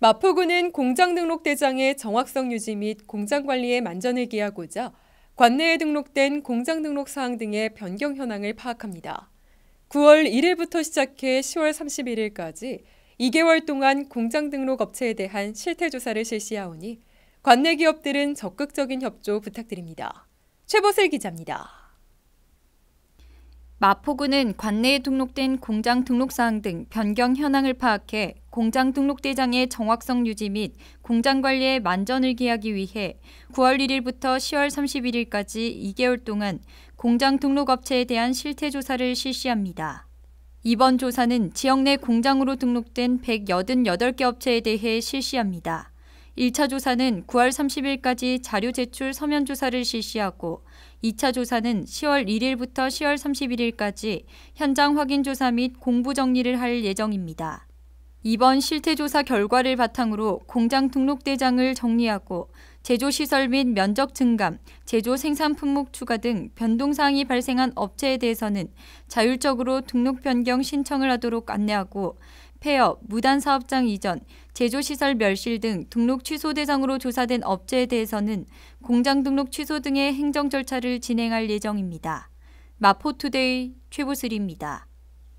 마포구는 공장 등록 대장의 정확성 유지 및 공장 관리에 만전을 기하고자 관내에 등록된 공장 등록 사항 등의 변경 현황을 파악합니다. 9월 1일부터 시작해 10월 31일까지 2개월 동안 공장 등록 업체에 대한 실태 조사를 실시하오니 관내 기업들은 적극적인 협조 부탁드립니다. 최보슬 기자입니다. 마포구는 관내에 등록된 공장 등록사항 등 변경 현황을 파악해 공장 등록대장의 정확성 유지 및 공장 관리에 만전을 기하기 위해 9월 1일부터 10월 31일까지 2개월 동안 공장 등록업체에 대한 실태조사를 실시합니다. 이번 조사는 지역 내 공장으로 등록된 188개 업체에 대해 실시합니다. 1차 조사는 9월 30일까지 자료 제출 서면 조사를 실시하고 2차 조사는 10월 1일부터 10월 31일까지 현장 확인 조사 및 공부 정리를 할 예정입니다. 이번 실태조사 결과를 바탕으로 공장 등록대장을 정리하고 제조시설 및 면적 증감, 제조 생산 품목 추가 등 변동사항이 발생한 업체에 대해서는 자율적으로 등록 변경 신청을 하도록 안내하고 폐업, 무단 사업장 이전, 제조시설 멸실 등 등록 취소 대상으로 조사된 업체에 대해서는 공장 등록 취소 등의 행정 절차를 진행할 예정입니다. 마포투데이 최보슬입니다.